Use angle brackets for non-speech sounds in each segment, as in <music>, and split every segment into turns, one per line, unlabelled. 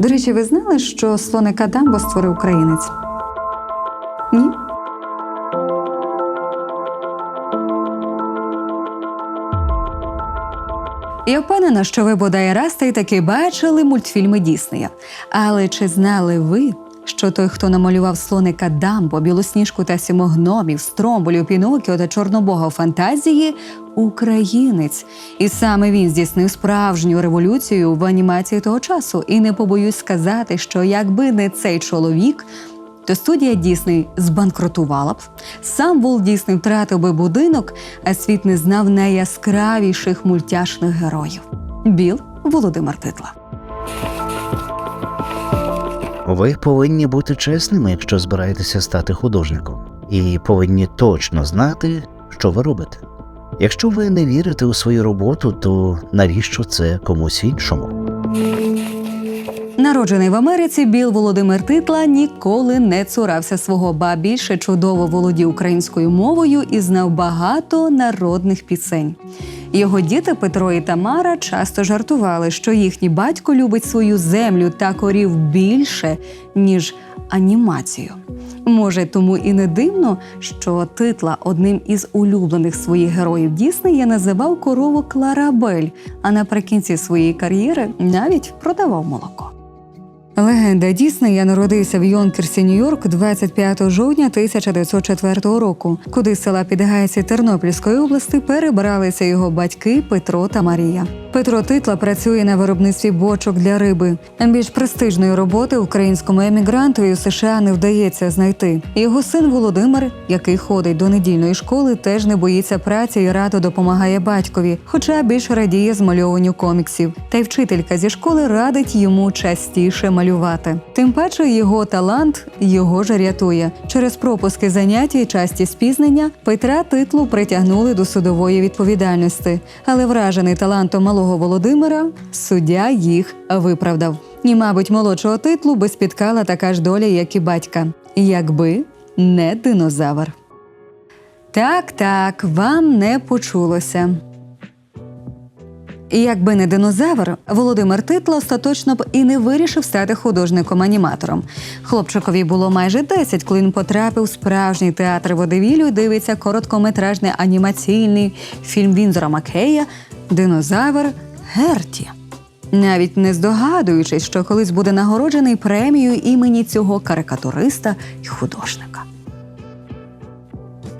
До речі, ви знали, що слоника Дамбо створив українець? Ні? Я впевнена, що ви бодай раз та й таки бачили мультфільми Діснея. Але чи знали ви, що той, хто намалював слоника Дамбо, білосніжку та сімогномів, стромболів, Пінокіо та Чорнобога у фантазії українець, і саме він здійснив справжню революцію в анімації того часу. І не побоюсь сказати, що якби не цей чоловік. То студія Дісней збанкрутувала б, сам Волт Дісней втратив би будинок, а світ не знав найяскравіших мультяшних героїв. Біл Володимир Титла.
Ви повинні бути чесними, якщо збираєтеся стати художником, і повинні точно знати, що ви робите. Якщо ви не вірите у свою роботу, то навіщо це комусь іншому?
Народжений в Америці, Біл Володимир Титла ніколи не цурався свого, ба більше чудово володів українською мовою і знав багато народних пісень. Його діти Петро і Тамара часто жартували, що їхній батько любить свою землю та корів більше, ніж анімацію. Може, тому і не дивно, що титла одним із улюблених своїх героїв Діснея називав корову Кларабель, а наприкінці своєї кар'єри навіть продавав молоко. Легенда Діснея народився в Йонкерсі, Нью-Йорк 25 жовтня 1904 року, куди з села Підгайці Тернопільської області перебралися його батьки Петро та Марія. Петро Титла працює на виробництві бочок для риби. Більш престижної роботи українському емігрантові у США не вдається знайти. Його син Володимир, який ходить до недільної школи, теж не боїться праці і радо допомагає батькові, хоча більш радіє змальовуванню коміксів. Та й вчителька зі школи радить йому частіше малювати. Тим паче його талант його ж рятує. Через пропуски заняття і часті спізнення Петра Титлу притягнули до судової відповідальності, але вражений талантом малого Володимира суддя їх виправдав. І, мабуть, молодшого титлу би спіткала така ж доля, як і батька, якби не динозавр. Так, так, вам не почулося. І Якби не динозавр, Володимир Титла остаточно б і не вирішив стати художником-аніматором. Хлопчикові було майже 10, коли він потрапив у справжній театр водевілю і дивиться короткометражний анімаційний фільм Вінзора Маккея Динозавр Герті. Навіть не здогадуючись, що колись буде нагороджений премією імені цього карикатуриста й художника.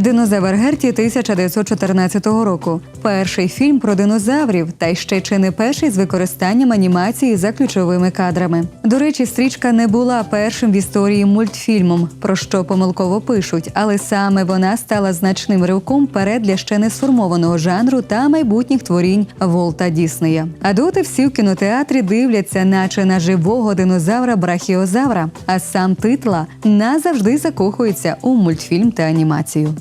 Динозавр Герті 1914 року. Перший фільм про динозаврів, та ще чи не перший з використанням анімації за ключовими кадрами. До речі, стрічка не була першим в історії мультфільмом, про що помилково пишуть, але саме вона стала значним ривком перед для ще не сформованого жанру та майбутніх творінь Волта Діснея. А доти всі в кінотеатрі дивляться, наче на живого динозавра брахіозавра, а сам титла назавжди закохується у мультфільм та анімацію.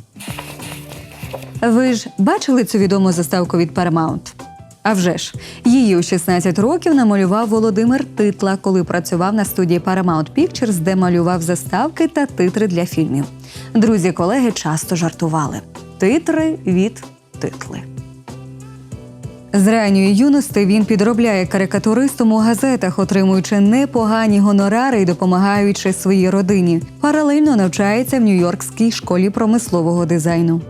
Ви ж бачили цю відому заставку від Paramount? А вже ж, її у 16 років намалював Володимир Титла, коли працював на студії Paramount Pictures, де малював заставки та титри для фільмів. Друзі-колеги часто жартували: титри від титли. З ранньої юності він підробляє карикатуристом у газетах, отримуючи непогані гонорари і допомагаючи своїй родині. Паралельно навчається в Нью-Йоркській школі промислового дизайну.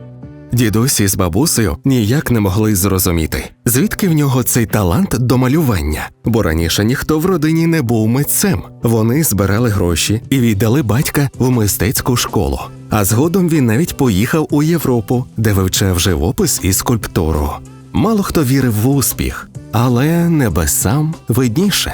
Дідусь із бабусею ніяк не могли зрозуміти, звідки в нього цей талант до малювання, бо раніше ніхто в родині не був митцем. Вони збирали гроші і віддали батька в мистецьку школу. А згодом він навіть поїхав у Європу, де вивчав живопис і скульптуру. Мало хто вірив в успіх, але небесам видніше.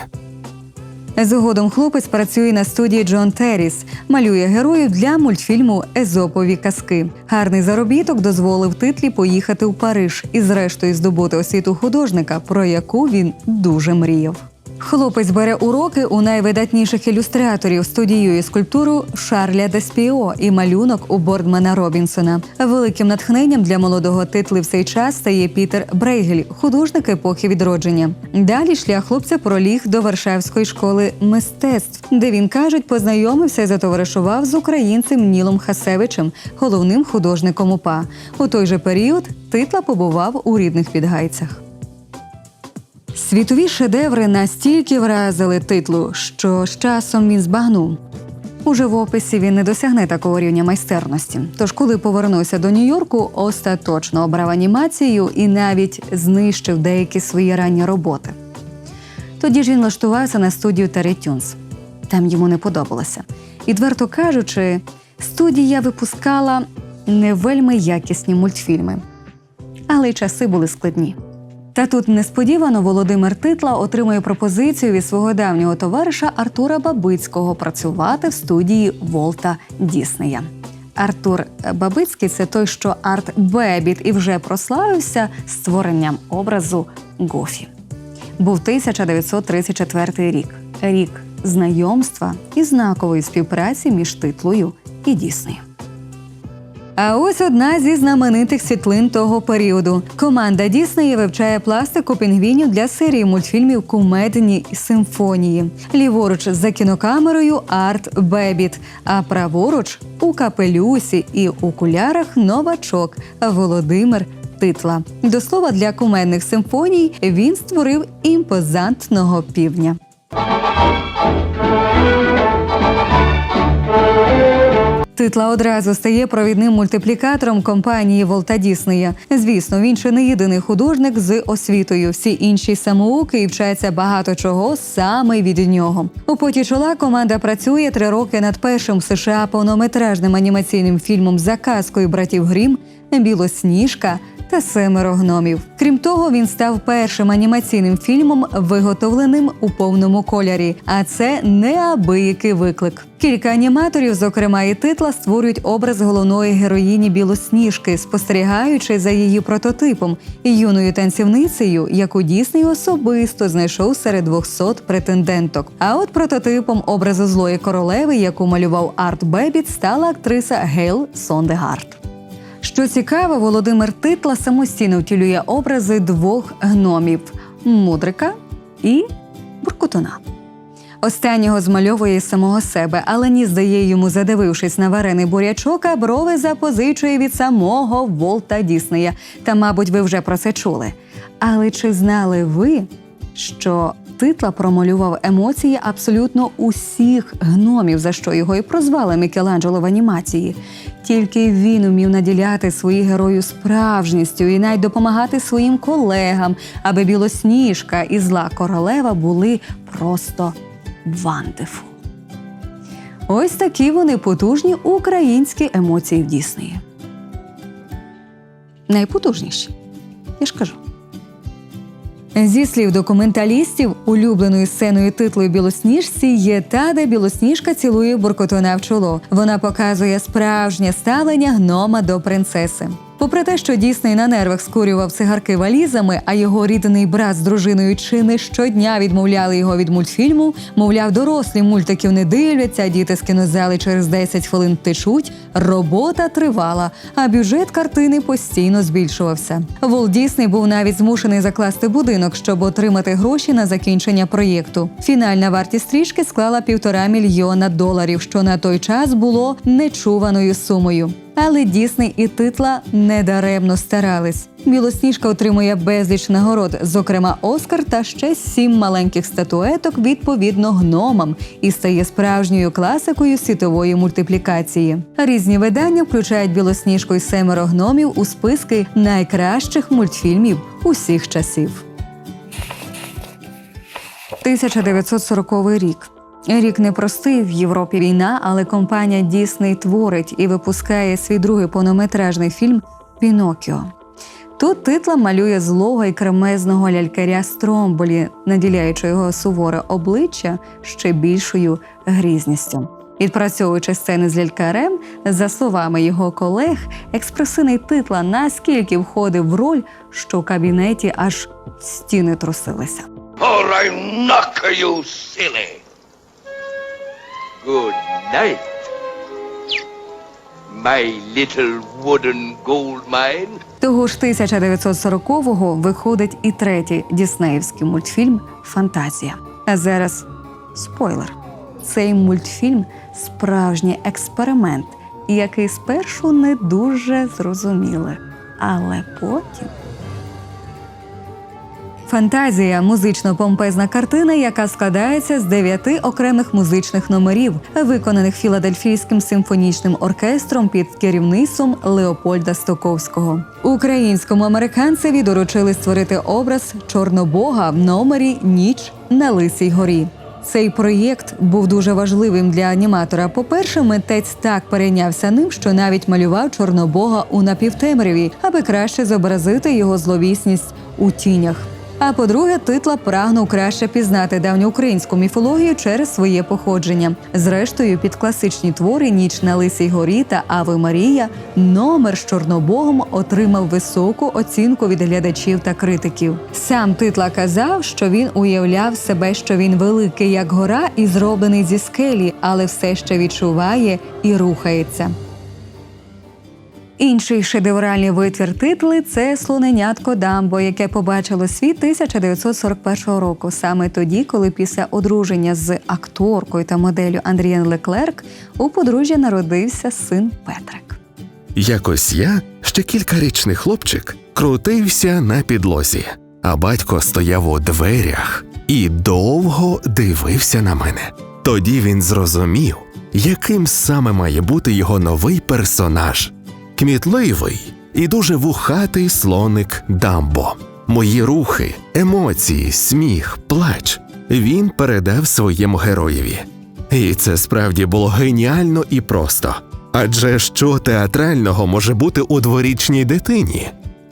Згодом хлопець працює на студії Джон Терріс, малює героїв для мультфільму Езопові казки. Гарний заробіток дозволив титлі поїхати у Париж і, зрештою, здобути освіту художника, про яку він дуже мріяв. Хлопець бере уроки у найвидатніших ілюстраторів студіює скульптуру Шарля Деспіо і малюнок у Бордмана Робінсона. Великим натхненням для молодого титли в цей час стає Пітер Брейгель, художник епохи відродження. Далі шлях хлопця проліг до Варшавської школи мистецтв, де він кажуть, познайомився і затоваришував з українцем Нілом Хасевичем, головним художником УПА. У той же період титла побував у рідних підгайцях. Світові шедеври настільки вразили титлу, що з часом він збагнув. У живописі він не досягне такого рівня майстерності. Тож, коли повернувся до Нью-Йорку, остаточно обрав анімацію і навіть знищив деякі свої ранні роботи. Тоді ж він влаштувався на студію Terry Tunes. Там йому не подобалося. Відверто кажучи, студія випускала не вельми якісні мультфільми, але й часи були складні. Та тут несподівано Володимир Титла отримує пропозицію від свого давнього товариша Артура Бабицького працювати в студії Волта Діснея. Артур Бабицький це той, що Арт Бебіт і вже прославився створенням образу Гофі. Був 1934 рік, рік знайомства і знакової співпраці між титлою і Діснею. А ось одна зі знаменитих світлин того періоду. Команда Діснеї вивчає пластику пінгвінів для серії мультфільмів Кумедні симфонії. Ліворуч за кінокамерою Арт Бебіт, а праворуч у капелюсі і окулярах новачок Володимир Титла. До слова, для кумедних симфоній він створив імпозантного півня. Титла одразу стає провідним мультиплікатором компанії Волта Діснея. Звісно, він ще не єдиний художник з освітою. Всі інші самоуки і вчаться багато чого саме від нього. У поті чола команда працює три роки над першим США повнометражним анімаційним фільмом за казкою братів Грім Білосніжка та семеро гномів. Крім того, він став першим анімаційним фільмом, виготовленим у повному кольорі. А це неабиякий виклик. Кілька аніматорів, зокрема і титла, створюють образ головної героїні Білосніжки, спостерігаючи за її прототипом і юною танцівницею, яку Дісней особисто знайшов серед 200 претенденток. А от прототипом образу злої королеви, яку малював Арт Бебіт, стала актриса Гейл Сондегард. Що цікаво, Володимир Титла самостійно втілює образи двох гномів мудрика і буркутуна. Останнього змальовує самого себе, але ні здає йому, задивившись на варений бурячок, а брови запозичує від самого Волта Діснея. Та, мабуть, ви вже про це чули. Але чи знали ви, що Титла промалював емоції абсолютно усіх гномів, за що його і прозвали Мікеланджело в анімації. Тільки він умів наділяти своїх героїв справжністю і навіть допомагати своїм колегам, аби білосніжка і зла королева були просто вандефу. Ось такі вони потужні українські емоції в Діснеї. Найпотужніші, я ж кажу. Зі слів документалістів, улюбленою сценою титлою Білосніжці є та, де білосніжка цілує буркотуна в чоло. Вона показує справжнє ставлення гнома до принцеси. Попри те, що Дісней на нервах скурював цигарки валізами, а його рідний брат з дружиною чи не щодня відмовляли його від мультфільму, мовляв, дорослі мультиків не дивляться, діти з кінозали через 10 хвилин течуть. Робота тривала, а бюджет картини постійно збільшувався. Волт Дісней був навіть змушений закласти будинок, щоб отримати гроші на закінчення проєкту. Фінальна вартість стрічки склала півтора мільйона доларів, що на той час було нечуваною сумою. Але Дісней і титла недаремно старались. Білосніжка отримує безліч нагород, зокрема Оскар та ще сім маленьких статуеток відповідно гномам, і стає справжньою класикою світової мультиплікації. Різні видання включають білосніжку і семеро гномів у списки найкращих мультфільмів усіх часів. 1940 рік. Рік непростий в Європі війна, але компанія Дісней творить і випускає свій другий повнометражний фільм Пінокіо. Тут титла малює злого і кремезного лялькаря Стромболі, наділяючи його суворе обличчя ще більшою грізністю. Відпрацьовуючи сцени з лялькарем, за словами його колег, експресивний титла наскільки входив в роль, що в кабінеті аж стіни трусилися.
you silly. Good night, my little wooden gold mine.
Того ж 1940-го виходить і третій діснеївський мультфільм Фантазія. А зараз спойлер: цей мультфільм справжній експеримент, який спершу не дуже зрозуміли, але потім Фантазія музично помпезна картина, яка складається з дев'яти окремих музичних номерів, виконаних філадельфійським симфонічним оркестром під керівництвом Леопольда Стоковського. Українському американцеві доручили створити образ Чорнобога в номері Ніч на Лисій горі. Цей проєкт був дуже важливим для аніматора. По-перше, митець так перейнявся ним, що навіть малював Чорнобога у напівтемряві, аби краще зобразити його зловісність у тінях. А по-друге, титла прагнув краще пізнати давньоукраїнську міфологію через своє походження. Зрештою, під класичні твори Ніч на Лисій горі та Ави Марія номер з Чорнобогом отримав високу оцінку від глядачів та критиків. Сам титла казав, що він уявляв себе, що він великий як гора і зроблений зі скелі, але все ще відчуває і рухається. Інший шедевральний витвір титли це слоненятко Дамбо, яке побачило світ 1941 року, саме тоді, коли після одруження з акторкою та моделлю Андрієн Леклерк у подружжя народився син Петрик.
Якось я, ще кількарічний хлопчик, крутився на підлозі, а батько стояв у дверях і довго дивився на мене. Тоді він зрозумів, яким саме має бути його новий персонаж кмітливий і дуже вухатий слоник Дамбо. Мої рухи, емоції, сміх, плач він передав своєму героєві. І це справді було геніально і просто. Адже що театрального може бути у дворічній дитині?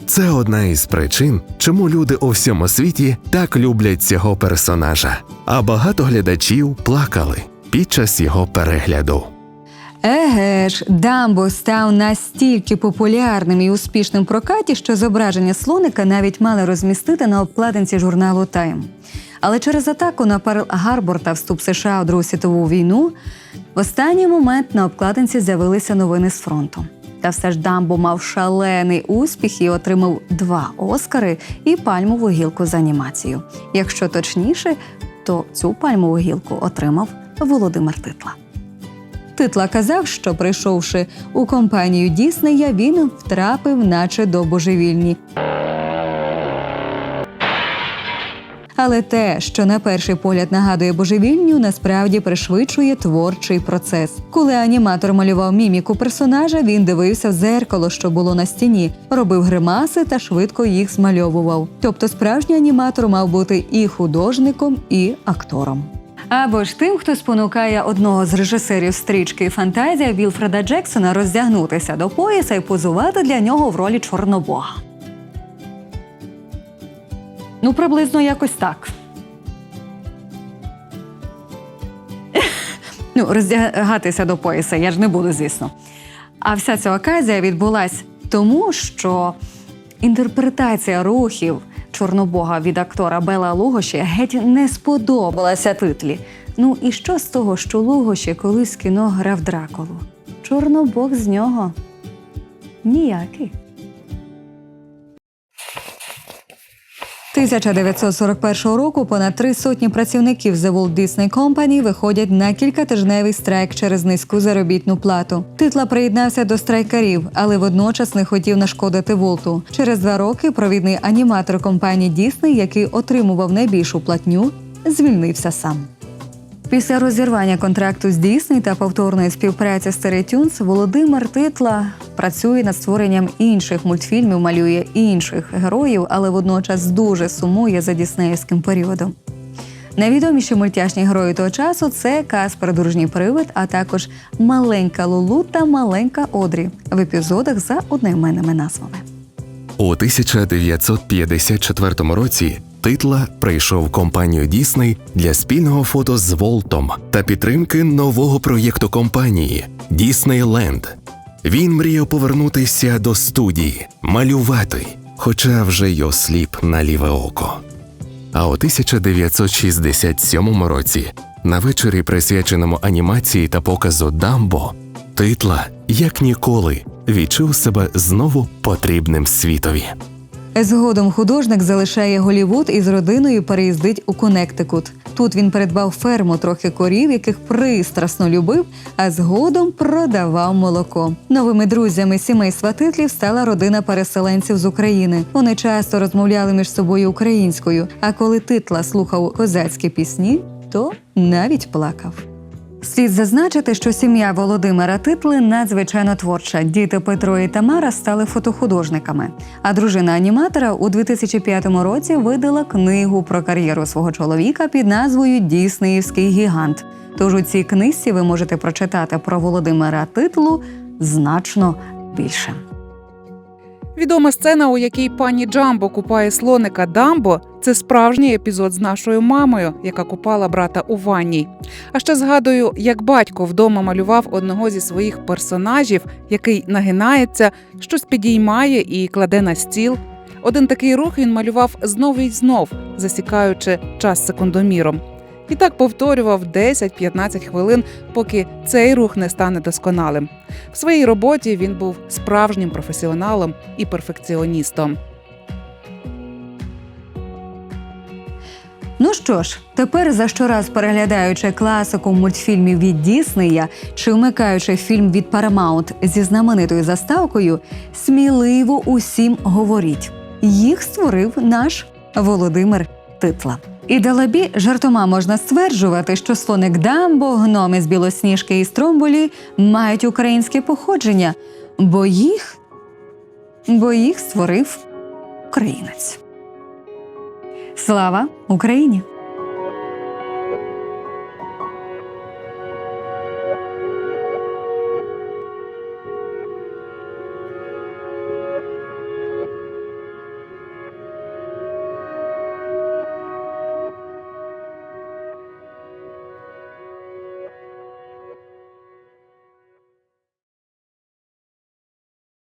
Це одна із причин, чому люди у всьому світі так люблять цього персонажа, а багато глядачів плакали під час його перегляду.
Еге ж, Дамбо став настільки популярним і успішним прокаті, що зображення слоника навіть мали розмістити на обкладинці журналу Тайм. Але через атаку на Перл Гарбор та вступ США у Другу світову війну в останній момент на обкладинці з'явилися новини з фронту. Та все ж Дамбо мав шалений успіх і отримав два Оскари і пальмову гілку за анімацію. Якщо точніше, то цю пальмову гілку отримав Володимир Титла. Титла казав, що прийшовши у компанію Діснея, він втрапив, наче до божевільні. Але те, що на перший погляд нагадує божевільню, насправді пришвидшує творчий процес. Коли аніматор малював міміку персонажа, він дивився в зеркало, що було на стіні, робив гримаси та швидко їх змальовував. Тобто, справжній аніматор мав бути і художником, і актором. Або ж тим, хто спонукає одного з режисерів стрічки Фантазія Вілфреда Джексона роздягнутися до пояса і позувати для нього в ролі Чорнобога. Ну, приблизно якось так. <laughs> ну, роздягатися до пояса я ж не буду, звісно. А вся ця оказія відбулась тому, що інтерпретація рухів Чорнобога від актора Бела Лугоші геть не сподобалася титлі. Ну і що з того, що Лугоші колись кіно грав Дракулу? Чорнобог з нього ніякий. 1941 року понад три сотні працівників The Walt Disney Company виходять на кількатижневий страйк через низьку заробітну плату. Титла приєднався до страйкарів, але водночас не хотів нашкодити Волту. Через два роки провідний аніматор компанії Disney, який отримував найбільшу платню, звільнився сам. Після розірвання контракту з Дісней та повторної співпраці з Terry Володимир Титла працює над створенням інших мультфільмів, малює інших героїв, але водночас дуже сумує за діснеївським періодом. Найвідоміші мультяшні герої того часу це Каспер Дружній привид, а також маленька Лулу та маленька Одрі в епізодах за одноіменними назвами.
У 1954 році Титла прийшов компанію Дісней для спільного фото з Волтом та підтримки нового проєкту компанії Діснейленд. Він мріяв повернутися до студії, малювати, хоча вже й осліп на ліве око. А у 1967 році, на вечорі, присвяченому анімації та показу Дамбо, Титла, як ніколи, відчув себе знову потрібним світові.
Згодом художник залишає Голівуд і з родиною переїздить у Коннектикут. Тут він придбав ферму трохи корів, яких пристрасно любив, а згодом продавав молоко. Новими друзями сімейства титлів стала родина переселенців з України. Вони часто розмовляли між собою українською. А коли титла слухав козацькі пісні, то навіть плакав. Слід зазначити, що сім'я Володимира Титли надзвичайно творча. Діти Петро і Тамара стали фотохудожниками. А дружина аніматора у 2005 році видала книгу про кар'єру свого чоловіка під назвою Діснеївський гігант. Тож у цій книзі ви можете прочитати про Володимира Титлу значно більше.
Відома сцена, у якій пані Джамбо купає слоника Дамбо, це справжній епізод з нашою мамою, яка купала брата у ванній. А ще згадую, як батько вдома малював одного зі своїх персонажів, який нагинається, щось підіймає і кладе на стіл. Один такий рух він малював знов і знов, засікаючи час секундоміром. І так повторював 10-15 хвилин, поки цей рух не стане досконалим. В своїй роботі він був справжнім професіоналом і перфекціоністом.
Ну що ж, тепер за щораз переглядаючи класику мультфільмів від Діснея чи вмикаючи фільм від Paramount зі знаменитою заставкою, сміливо усім говоріть. Їх створив наш Володимир Титла. І далебі жартома можна стверджувати, що слоник Дамбо, гноми з білосніжки і стромболі мають українське походження, бо їх, бо їх створив українець. Слава Україні!